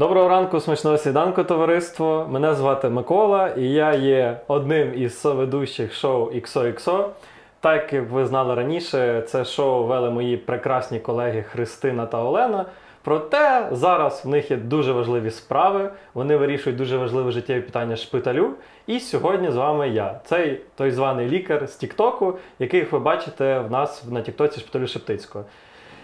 Доброго ранку, смачного сніданку, товариство. Мене звати Микола, і я є одним із соведущих шоу XOXO. Так як ви знали раніше, це шоу вели мої прекрасні колеги Христина та Олена. Проте зараз в них є дуже важливі справи. Вони вирішують дуже важливе життєві питання шпиталю. І сьогодні з вами я, цей той званий лікар з Тіктоку, яких ви бачите в нас на Тіктоці шпиталю Шептицького.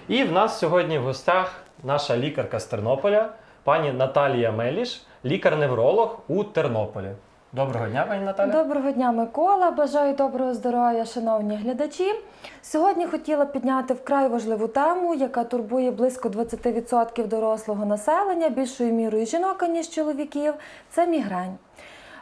І в нас сьогодні в гостях наша лікарка з Тернополя, пані Наталія Меліш, лікар-невролог у Тернополі. Доброго дня, пані Наталя. Доброго дня, Микола. Бажаю доброго здоров'я, шановні глядачі. Сьогодні хотіла підняти вкрай важливу тему, яка турбує близько 20% дорослого населення, більшою мірою жінок, ніж чоловіків. Це мігрень.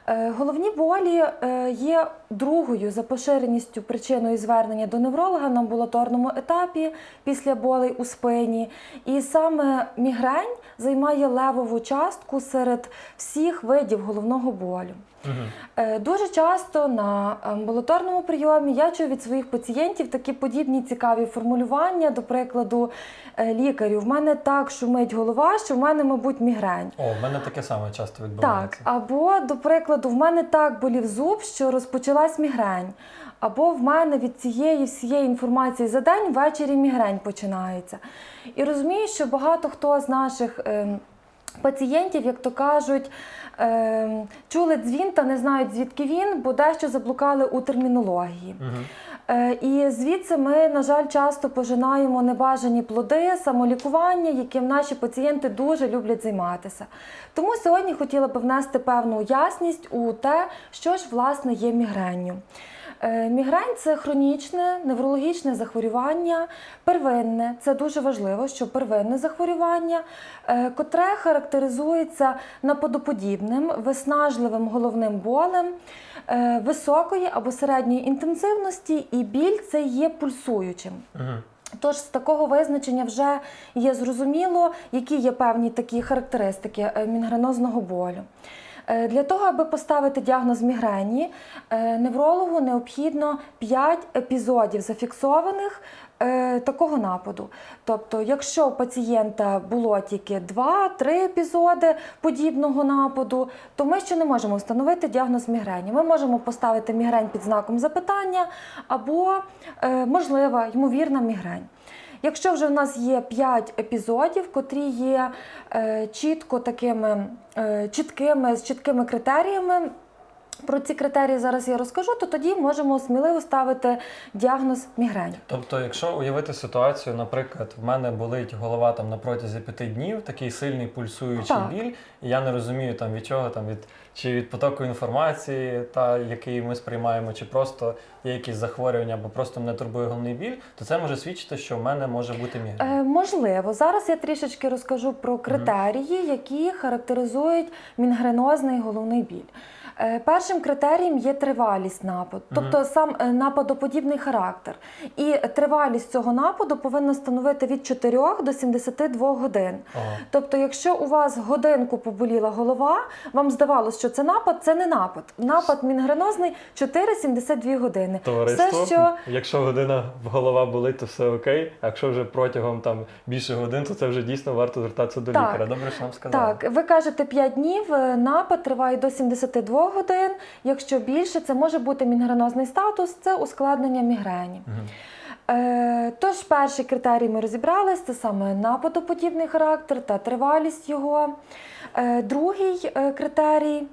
Е, Головні болі е, є другою за поширеністю причиною звернення до невролога на амбулаторному етапі після болей у спині. І саме мігрень займає левову частку серед всіх видів головного болю. Е, Дуже часто на амбулаторному прийомі я чую від своїх пацієнтів такі подібні цікаві формулювання. До прикладу, е, лікарю, в мене так шумить голова, що в мене, мабуть, мігрень. О, в мене таке саме часто відбувається. Так, або, до прикладу, в мене так болів зуб, що розпочалась мігрень. Або в мене від цієї всієї інформації за день ввечері мігрень починається. І розумію, що багато хто з наших ем, пацієнтів, як то кажуть, ем, чули дзвін та не знають, звідки він, бо дещо заблукали у термінології. Е, І звідси ми, на жаль, часто пожинаємо небажані плоди, самолікування, яким наші пацієнти дуже люблять займатися. Тому сьогодні хотіла би внести певну ясність у те, що ж власне є мігренню. Е, Мігрень це хронічне неврологічне захворювання, первинне. Це дуже важливо, що первинне захворювання, е, котре характеризується наподоподібним, виснажливим головним болем е, високої або середньої інтенсивності, і біль це є пульсуючим. Тож з такого визначення вже є зрозуміло, які є певні такі характеристики мігренозного болю. Е, Для того, аби поставити діагноз мігрені, е, неврологу необхідно 5 епізодів зафіксованих е, такого нападу. Тобто, якщо у пацієнта було тільки 2-3 епізоди подібного нападу, то ми ще не можемо встановити діагноз мігрені. Ми можемо поставити мігрень під знаком запитання або можлива ймовірна мігрень. Якщо вже в нас є 5 епізодів, котрі є е, чітко такими е, чіткими, з чіткими критеріями, про ці критерії зараз я розкажу, то тоді можемо сміливо ставити діагноз мігрень. Тобто, якщо уявити ситуацію, наприклад, в мене болить голова там на протязі п'яти днів, такий сильний пульсуючий Так. біль, і я не розумію там від чого, там від чи від потоку інформації, та який ми сприймаємо, чи просто є якісь захворювання, або просто мене турбує головний біль, то це може свідчити, що в мене може бути мігрень. Е, можливо, зараз я трішечки розкажу про критерії, які характеризують мінгренозний головний біль. Е, Першим критерієм є тривалість нападу, тобто сам е, нападоподібний характер. І тривалість цього нападу повинна становити від 4 до 72 годин. Ага. Тобто, якщо у вас годинку поболіла голова, вам здавалося, що це напад, це не напад. Напад мінгренозний 4-72 години. Товариство, Все, що якщо година голова болить, то все окей. А якщо вже протягом там більше годин, то це вже дійсно варто звертатися до Так. лікаря. Добре, що нам сказали. Так, ви кажете 5 днів, е, напад триває до 72 годин. Якщо більше, це може бути мігренозний статус, це ускладнення мігрені. Е, тож перший критерій ми розібрались, це саме нападоподібний характер та тривалість його. Е, другий е, критерій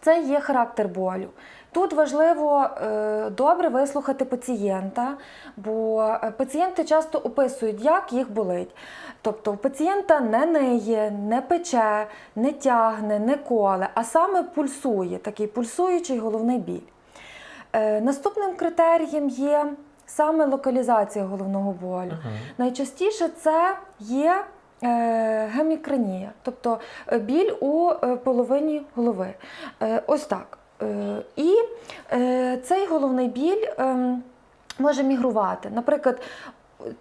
це є характер болю. Тут важливо е, добре вислухати пацієнта, бо е, пацієнти часто описують, як їх болить. Тобто у пацієнта не ниє, не пече, не тягне, не коле, а саме пульсує, такий пульсуючий головний біль. Е, наступним критерієм є саме локалізація головного болю. Мгм. Найчастіше це є гемікранія, тобто біль у половині голови. Ось так. Е, і е, цей головний біль ем, може мігрувати. Наприклад,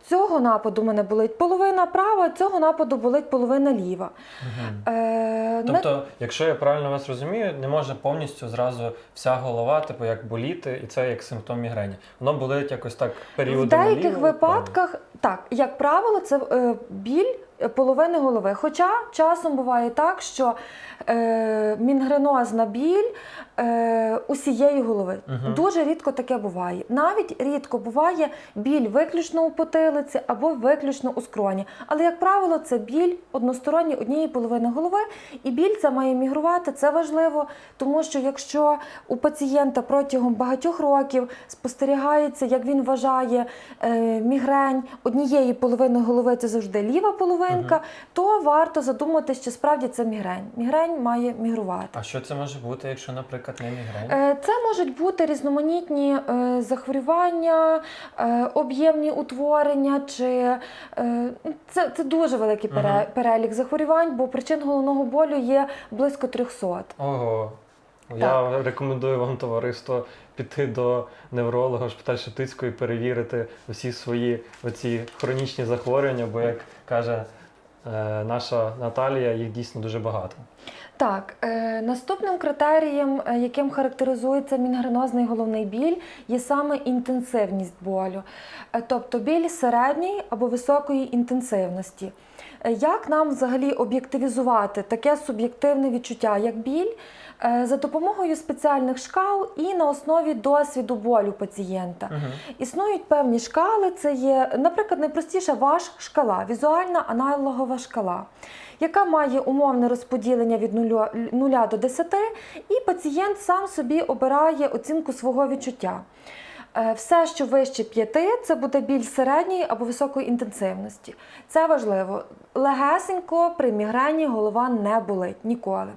цього нападу в мене болить половина права, цього нападу болить половина ліва. Мгм. Е, не- Тобто, якщо я правильно вас розумію, не може повністю зразу вся голова, типу, як боліти, і це як симптом мігрені. Воно болить якось так в періодами. деяких ліво, випадках, так, як правило, це е, біль е, половини голови. Хоча часом буває так, що е, мінгренозна біль е, усієї голови. Мгм. Дуже рідко таке буває. Навіть рідко буває біль виключно у потилиці або виключно у скроні. Але, як правило, це біль односторонній однієї половини голови, і біль це має мігрувати. Це важливо, тому що якщо у пацієнта протягом багатьох років спостерігається, як він вважає е, мігрень однієї половини голови, це завжди ліва половинка, то варто задуматися, чи справді це мігрень. Мігрень має мігрувати. А що це може бути, якщо, наприклад, не мігрень? Це можуть бути різноманітні е, захворювання, е, об'ємні утворення, чи е, це, це дуже великий Мгм. перелік захворювань, бо причин головного болю є близько 300. Ого. Я рекомендую вам, товариство, піти до невролога шпиталь Шептицької і перевірити усі свої оці хронічні захворювання, бо, як каже е, наша Наталія, їх дійсно дуже багато. Так, е, наступним критерієм, е, яким характеризується мінгренозний головний біль, є саме інтенсивність болю, Е, тобто біль середньої або високої інтенсивності. Як нам взагалі об'єктивізувати таке суб'єктивне відчуття, як біль, за допомогою спеціальних шкал і на основі досвіду болю пацієнта? Угу. Існують певні шкали. Це є, наприклад, найпростіша ваш шкала, візуальна аналогова шкала, яка має умовне розподілення від 0 до 10, і пацієнт сам собі обирає оцінку свого відчуття. Е, Все, що вище 5, це буде біль середньої або високої інтенсивності. Це важливо. Легесенько при мігрені голова не болить ніколи.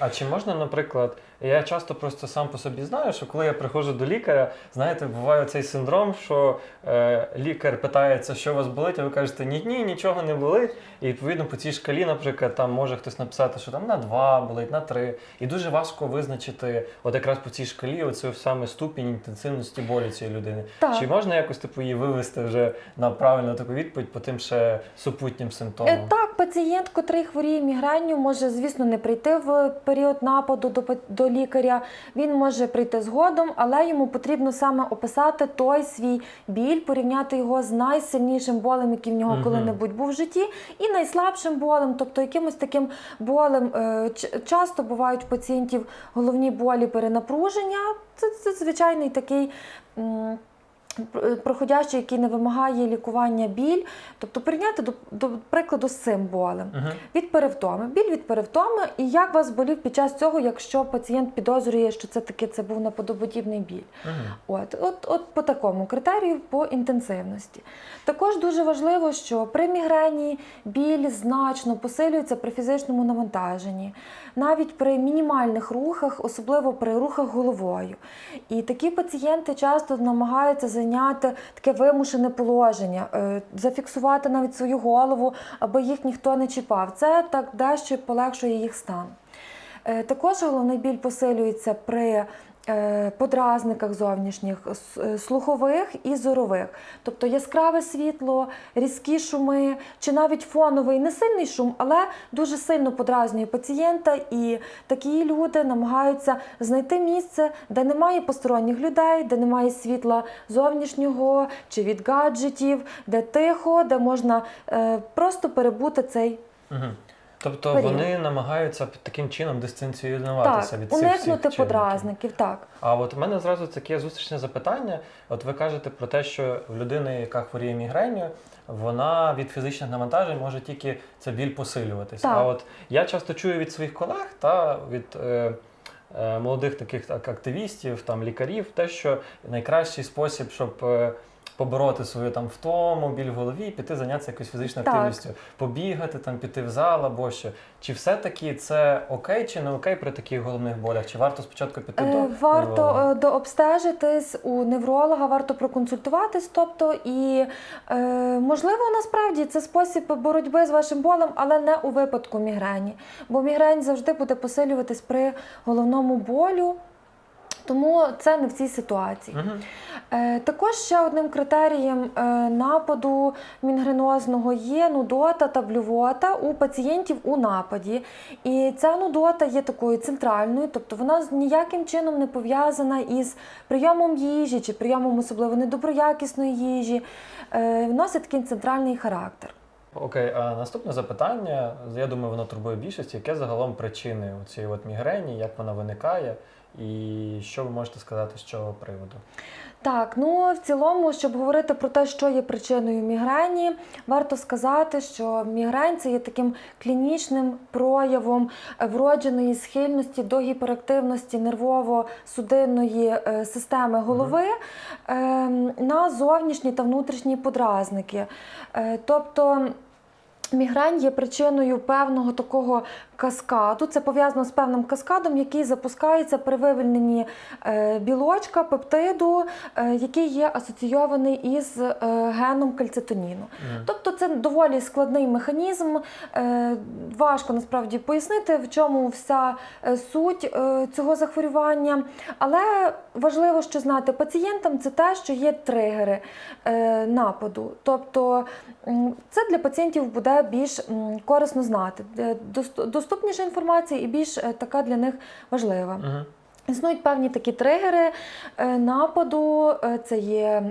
А чи можна, наприклад, я часто просто сам по собі знаю, що коли я приходжу до лікаря, знаєте, буває цей синдром, що е, лікар питається, що у вас болить, а ви кажете, ні, ні, нічого не болить. І відповідно по цій шкалі, наприклад, там може хтось написати, що там на 2 болить, на 3. І дуже важко визначити, от якраз по цій шкалі, оцю саме ступінь інтенсивності болю цієї людини. Так. Чи можна якось типу її вивести вже на правильну таку відповідь по тим ще супутнім симптомам? Е, Так, пацієнт, котрий хворіє мігренню, може, звісно, не прийти в період нападу до, па- до лікаря. Він може прийти згодом, але йому потрібно саме описати той свій біль, порівняти його з найсильнішим болем, який в нього угу. коли-небудь був в житті, і найслабшим болем, тобто якимось таким болем. Е, Часто бувають у пацієнтів головні болі перенапруження. Це, це звичайний такий. М, Проходящий, який не вимагає лікування біль, тобто порівняти до, до прикладу з цим болем. Угу. Від перевтоми, біль від перевтоми, і як вас болів під час цього, якщо пацієнт підозрює, що це таки це був наподободібний біль. Угу. От, от, от по такому критерію по інтенсивності. Також дуже важливо, що при мігрені біль значно посилюється при фізичному навантаженні, навіть при мінімальних рухах, особливо при рухах головою. І такі пацієнти часто намагаються зайняти таке вимушене положення, е, зафіксувати навіть свою голову, аби їх ніхто не чіпав. Це так дещо полегшує їх стан. Е, Також головний біль посилюється при подразниках зовнішніх, е, слухових і зорових. Тобто яскраве світло, різкі шуми, чи навіть фоновий не сильний шум, але дуже сильно подразнює пацієнта. І такі люди намагаються знайти місце, де немає посторонніх людей, де немає світла зовнішнього чи від гаджетів, де тихо, де можна е, просто перебути цей Угу. Тобто Період. вони намагаються таким чином дистанціюватися так, від цих всіх уникнути чинників. подразників. Так. А от у мене зразу таке зустрічне запитання. От ви кажете про те, що в людини, яка хворіє мігренью, вона від фізичних навантажень може тільки це біль посилюватися. Так. А от я часто чую від своїх колег та від е, е, молодих таких активістів, там лікарів, те, що найкращий спосіб, щоб е, побороти свою там втому, біль в голові, піти зайнятися якоюсь фізичною Так. активністю, побігати, там піти в зал або що. Чи все-таки це окей чи не окей при таких головних болях? Чи варто спочатку піти до Е, Варто невролога? е, дообстежитись у невролога, варто проконсультуватись. Тобто, і е, можливо, насправді це спосіб боротьби з вашим болем, але не у випадку мігрені. Бо мігрень завжди буде посилюватись при головному болю. Тому це не в цій ситуації. Е, Також ще одним критерієм е, нападу мінгренозного є нудота та блювота у пацієнтів у нападі. І ця нудота є такою центральною, тобто вона ніяким чином не пов'язана із прийомом їжі чи прийомом особливо недоброякісної їжі. Е, Носить такий центральний характер. Окей, а наступне запитання. Я думаю, воно турбує більшість. Яке загалом причини цієї от мігрені, як вона виникає, і що ви можете сказати з цього приводу? Так, ну в цілому, щоб говорити про те, що є причиною мігрені, варто сказати, що мігрень це є таким клінічним проявом е, вродженої схильності до гіперактивності нервово-судинної е, системи голови е, на зовнішні та внутрішні подразники. Е, Тобто Мігрень є причиною певного такого каскаду. Це пов'язано з певним каскадом, який запускається при вивільненні е, білочка, пептиду, е, який є асоційований із е, геном кальцитоніну. Тобто це доволі складний механізм. Важко насправді пояснити, в чому вся суть цього захворювання. Але важливо, що знати пацієнтам, це те, що є тригери нападу. Тобто це для пацієнтів буде більш корисно знати. Доступніша інформація і більш е, така для них важлива. Існують певні такі тригери е, нападу. е, Це є.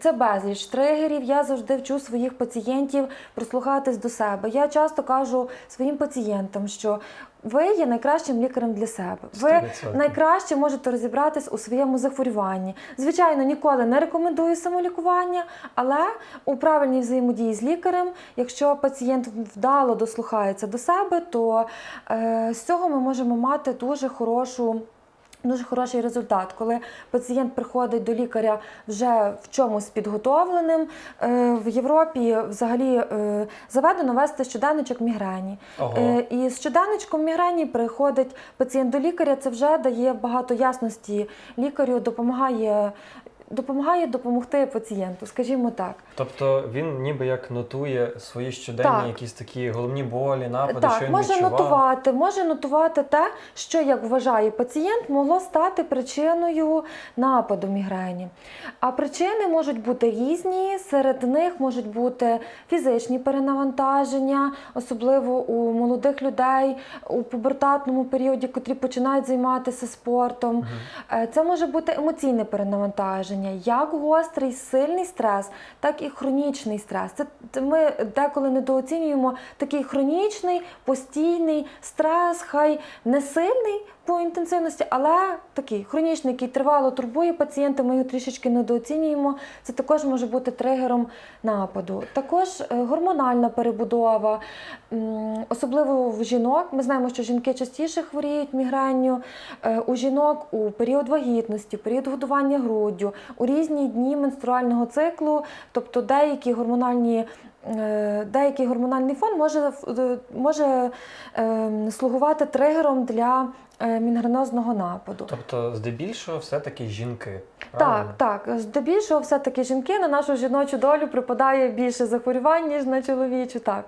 Це безліч тригерів. Я завжди вчу своїх пацієнтів прислухатись до себе. Я часто кажу своїм пацієнтам, що ви є найкращим лікарем для себе. Ви 100%. найкраще можете розібратись у своєму захворюванні. Звичайно, ніколи не рекомендую самолікування, але у правильній взаємодії з лікарем, якщо пацієнт вдало дослухається до себе, то е, з цього ми можемо мати дуже хорошу. Дуже хороший результат, коли пацієнт приходить до лікаря вже в чомусь підготовленим. Е, В Європі взагалі е, заведено вести щоденничок мігрені. Ого. Е, І з щоденничком мігрені приходить пацієнт до лікаря. Це вже дає багато ясності лікарю, допомагає, допомагає допомогти пацієнту, скажімо так. Тобто він ніби як нотує свої щоденні Так. якісь такі головні болі, напади, так, що він може відчував. нотувати, може нотувати те, що, як вважає пацієнт, могло стати причиною нападу мігрені. А причини можуть бути різні. Серед них можуть бути фізичні перенавантаження, особливо у молодих людей у пубертатному періоді, котрі починають займатися спортом. Е, Це може бути емоційне перенавантаження, як гострий, сильний стрес, так і хронічний стрес. Це ми деколи недооцінюємо такий хронічний, постійний стрес, хай не сильний по інтенсивності, але такий хронічний, який тривало турбує пацієнта. Ми його трішечки недооцінюємо. Це також може бути тригером нападу. Також е, гормональна перебудова, особливо в жінок. Ми знаємо, що жінки частіше хворіють мігренню. Е, У жінок у період вагітності, період годування груддю, у різні дні менструального циклу, тобто деякі гормональні. е, Деякий гормональний фон може, е, може ем, слугувати тригером для е, мінгренозного нападу. Тобто, здебільшого, все-таки жінки. Так, правильно? так. Здебільшого все-таки жінки на нашу жіночу долю припадає більше захворювань, ніж на чоловічу. Так.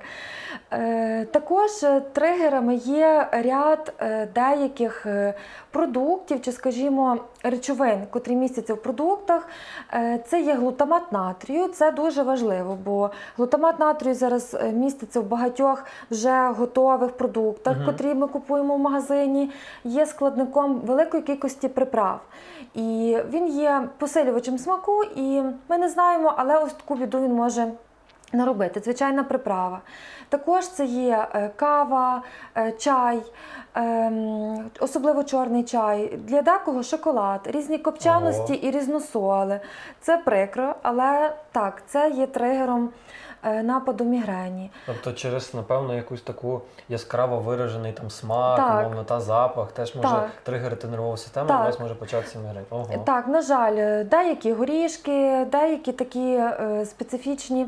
Е, також е, тригерами є ряд е, деяких е, продуктів, чи, скажімо, речовин, котрі містяться в продуктах. Е, це є глутамат натрію. Це дуже важливо, бо глутамат натрію зараз е, міститься в багатьох вже готових продуктах, Мгм. котрі ми купуємо в магазині. Є складником великої кількості приправ. І він є посилювачем смаку, і ми не знаємо, але ось таку біду він може наробити. Звичайна приправа. Також це є е, кава, е, чай, ем, особливо чорний чай, для декого шоколад, різні копчаності Ого. і різносоли. Це прикро, але так, це є тригером е, нападу мігрені. Тобто через, напевно, якусь таку яскраво виражений там смак, Так. умовно, та запах теж може Так. тригерити нервову систему, Так. і у вас може початися мігрень. Ого. Так, на жаль, деякі горішки, деякі такі е, специфічні,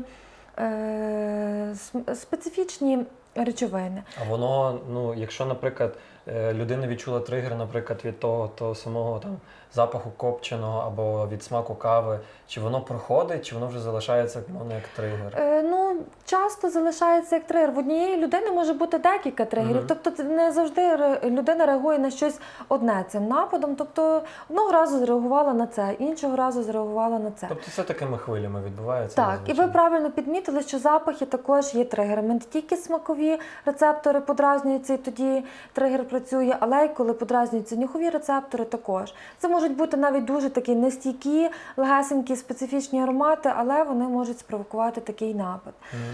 специфічні речовини. А воно, ну, якщо, наприклад, е, людина відчула тригер, наприклад, від того, того самого там запаху копченого або від смаку кави, чи воно проходить, чи воно вже залишається мовно як тригер? Е, ну, часто залишається як тригер. В однієї людини може бути декілька тригерів. Мгм. Тобто не завжди людина реагує на щось одне цим нападом. Тобто одного разу зреагувала на це, іншого разу зреагувала на це. Тобто це такими хвилями відбувається. Так, і ви правильно підмітили, що запахи також є тригерами. Не тільки смакові рецептори подразнюються, і тоді тригер працює, але й коли подразнюються нюхові рецептори, також. Це можуть бути навіть дуже такі нестійкі, легесенькі, специфічні аромати, але вони можуть спровокувати такий напад.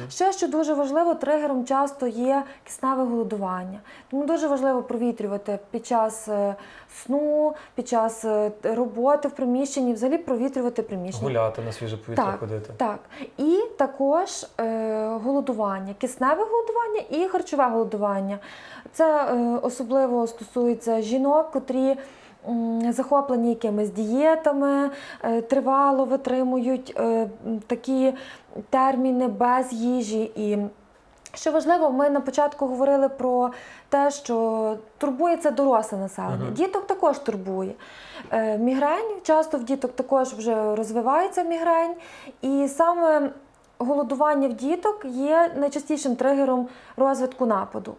Ще що дуже важливо, тригером часто є кисневе голодування. Тому дуже важливо провітрювати під час е, сну, під час е, роботи в приміщенні, взагалі провітрювати приміщення. Гуляти на свіже повітря Так, ходити. Так, і також е, голодування, кисневе голодування і харчове голодування. Це е, особливо стосується жінок, котрі захоплені якимись дієтами, е, тривало витримують е, такі терміни без їжі. І що важливо, ми на початку говорили про те, що турбує це доросле населення. Мгм. Діток також турбує. Е, Мігрень часто в діток також вже розвивається мігрень, і саме голодування в діток є найчастішим тригером розвитку нападу.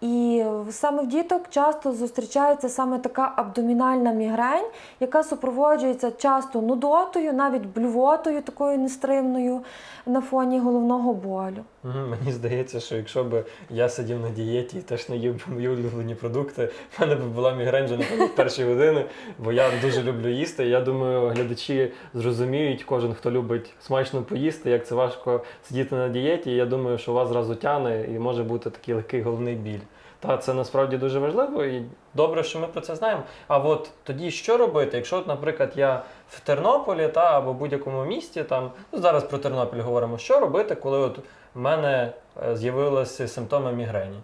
І саме в діток часто зустрічається саме така абдомінальна мігрень, яка супроводжується часто нудотою, навіть блювотою такою нестримною на фоні головного болю. Мені здається, що якщо б я сидів на дієті і теж не їв мої улюблені продукти, в мене б була мігрень вже в перші години, бо я дуже люблю їсти. Я думаю, глядачі зрозуміють, кожен, хто любить смачно поїсти, як це важко сидіти на дієті. І я думаю, що у вас зразу тяне і може бути такий легкий головний біль. Та це насправді дуже важливо і добре, що ми про це знаємо. А от тоді що робити, якщо, от, наприклад, я в Тернополі та або будь-якому місті, там ну зараз про Тернопіль говоримо, що робити, коли от мене е, з'явилися симптоми мігрені.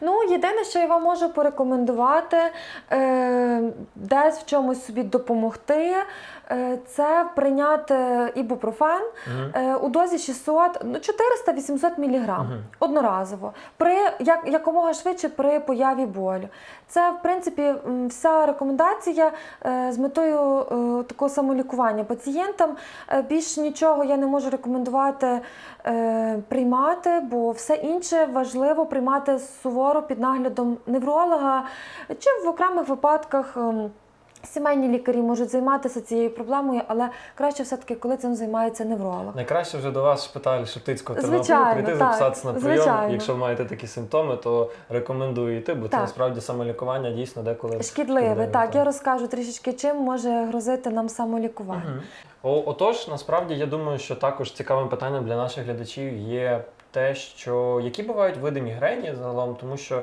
Ну, єдине, що я вам можу порекомендувати, е, десь в чомусь собі допомогти, це прийняти ібупрофен е, у дозі 600, ну 400-800 мг Мгм. одноразово, при як, якомога швидше при появі болю. Це, в принципі, вся рекомендація е, з метою е, такого самолікування пацієнтам. Е, Більш нічого я не можу рекомендувати е, приймати, бо все інше важливо приймати суворо під наглядом невролога чи в окремих випадках. Сімейні лікарі можуть займатися цією проблемою, але краще все-таки, коли цим займається невролог. Найкраще вже до вас шпиталь Шептицького Тернополя прийти, так, записатися на прийом. звичайно. Якщо маєте такі симптоми, то рекомендую йти, бо це насправді самолікування дійсно деколи Шкідливе, шкідливе, так. так. Я розкажу трішечки, чим може грозити нам самолікування. О, отож, насправді я думаю, що також цікавим питанням для наших глядачів є те, що які бувають види мігрені загалом, тому що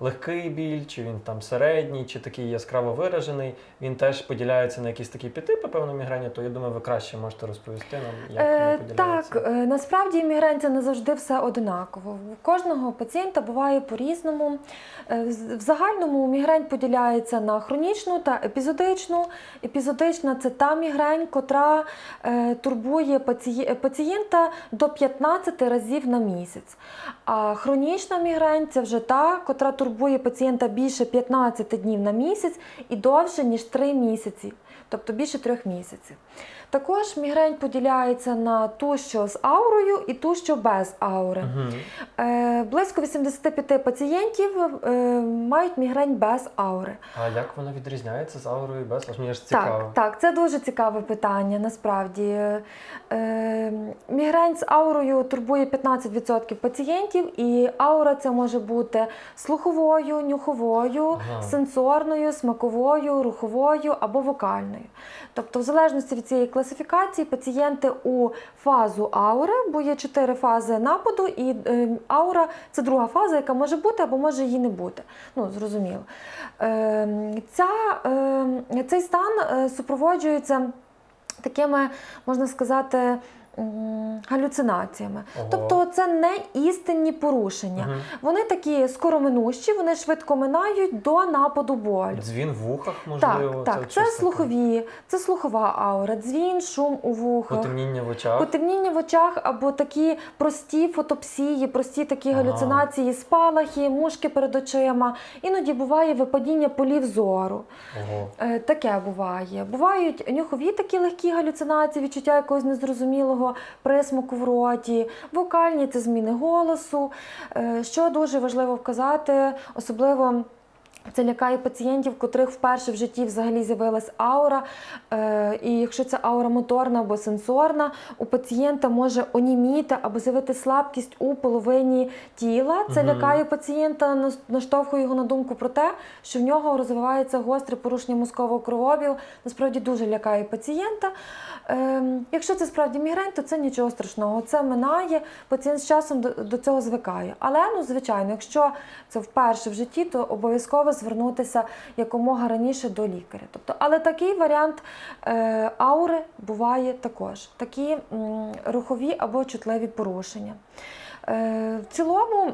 легкий біль, чи він там середній, чи такий яскраво виражений, він теж поділяється на якісь такі підтипи, певно, мігрені, то я думаю, ви краще можете розповісти нам, як Е, вони поділяються. так, е, насправді мігрень це не завжди все одинаково. У кожного пацієнта буває по-різному. Е, В загальному мігрень поділяється на хронічну та епізодичну. Епізодична це та мігрень, котра е, турбує паціє- пацієнта до 15 разів на місяць. А хронічна мігрень це вже та, котра турбує пацієнта більше 15 днів на місяць і довше, ніж 3 місяці, тобто більше 3 місяців. Також мігрень поділяється на ту, що з аурою, і ту, що без аури. Е, близько 85 пацієнтів е, мають мігрень без аури. А як вона відрізняється з аурою без? Аж мені ж цікаво. Так, так, це дуже цікаве питання. Насправді Е, мігрень з аурою турбує 15% пацієнтів, і аура це може бути слуховою, нюховою, Ага. сенсорною, смаковою, руховою або вокальною. Тобто, в залежності від цієї класифікації, пацієнти у фазу аури, бо є чотири фази нападу, і е, аура це друга фаза, яка може бути або може її не бути. Ну, зрозуміло. Е, ця, е, цей стан е, супроводжується такими, можна сказати, галюцинаціями. Ого. Тобто це не істинні порушення. Мгм. Вони такі скороминущі, вони швидко минають до нападу болю. Дзвін в вухах, можливо. так, це, щось таке? слухові, це слухова аура, дзвін, шум у вухах. Потемніння в очах. Потемніння в очах або такі прості фотопсії, прості такі Ага. галюцинації, спалахи, мушки перед очима. Іноді буває випадіння полів зору. Ого. Е, Таке буває. Бувають нюхові такі легкі галюцинації, відчуття якогось незрозумілого присмаку в роті, вокальні це зміни голосу. Е, Що дуже важливо вказати, особливо. Це лякає пацієнтів, котрих вперше в житті взагалі з'явилась аура. Е, і якщо це аура моторна або сенсорна, у пацієнта може оніміти або з'явити слабкість у половині тіла. Це Мгм. лякає пацієнта, наштовхує його на думку про те, що в нього розвивається гостре порушення мозкового кровообігу. Насправді дуже лякає пацієнта. Ем, якщо це справді мігрень, то це нічого страшного. Це минає, пацієнт з часом до цього звикає. Але ну, звичайно, якщо це вперше в житті, то обов'язково звернутися якомога раніше до лікаря. Тобто, але такий варіант е, аури буває також. Такі рухові або чутливі порушення. Е, В цілому,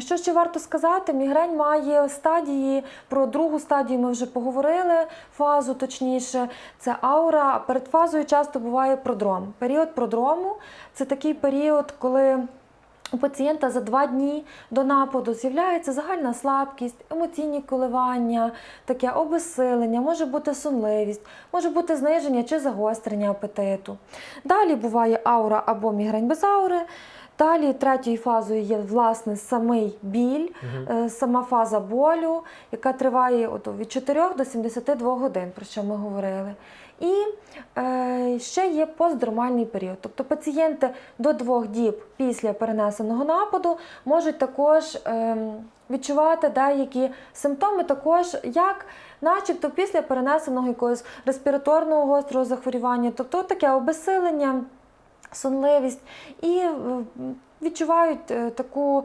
що ще варто сказати, мігрень має стадії. Про другу стадію ми вже поговорили, фазу точніше, це аура. Перед фазою часто буває продром. Період продрому це такий період, коли у пацієнта за два дні до нападу з'являється загальна слабкість, емоційні коливання, таке обезсилення, може бути сонливість, може бути зниження чи загострення апетиту. Далі буває аура або мігрень без аури. Далі третьою фазою є власне самий біль, е, сама фаза болю, яка триває от, від 4 до 72 годин, про що ми говорили. І е, ще є постдромальний період. Тобто пацієнти до двох діб після перенесеного нападу можуть також ем, відчувати деякі симптоми, також як начебто після перенесеного якогось респіраторного гострого захворювання, тобто таке обесилення сонливість і е, відчувають е, таку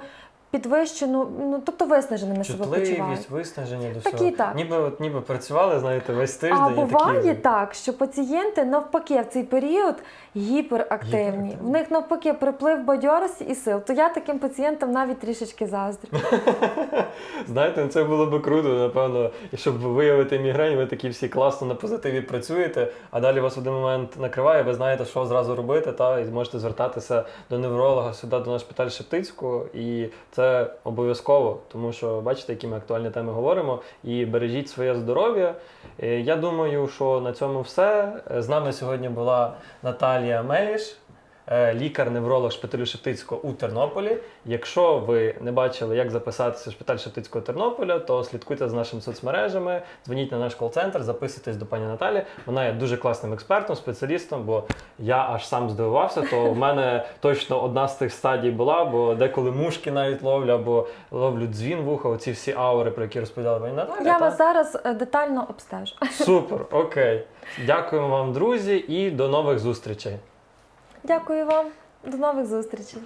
підвищену, ну тобто виснаженими себе почувають. Виснаження до всього. так. Ніби, от, ніби працювали, знаєте, весь тиждень. А буває такі... так, що пацієнти навпаки в цей період гіперактивні. Гіперактивні. В них навпаки приплив бадьорості і сил. То я таким пацієнтам навіть трішечки заздрю. Знаєте, ну, це було би круто, напевно, і щоб виявити мігрень, ви такі всі класно на позитиві працюєте, а далі вас в один момент накриває, ви знаєте, що зразу робити, та, і зможете звертатися до невролога сюди, до наш шпиталь Шептицького. І це обов'язково, тому що бачите, які ми актуальні теми говоримо. І бережіть своє здоров'я. Е, Я думаю, що на цьому все. Е, З нами сьогодні була Наталія Меліш. Е, Лікар-невролог шпиталю Шептицького у Тернополі. Якщо ви не бачили, як записатися в шпиталь Шептицького Тернополя, то слідкуйте за нашими соцмережами, дзвоніть на наш кол-центр, записуйтесь до пані Наталі. Вона є дуже класним експертом, спеціалістом, бо я аж сам здивувався, то в мене точно одна з тих стадій була, бо деколи мушки навіть ловлю, або ловлю дзвін в ухо, оці всі аури, про які розповідала пані Наталя. Я та? вас зараз е, детально обстежу. Супер, окей. Дякуємо вам, друзі, і до нових зустрічей. Дякую вам. До нових зустрічей.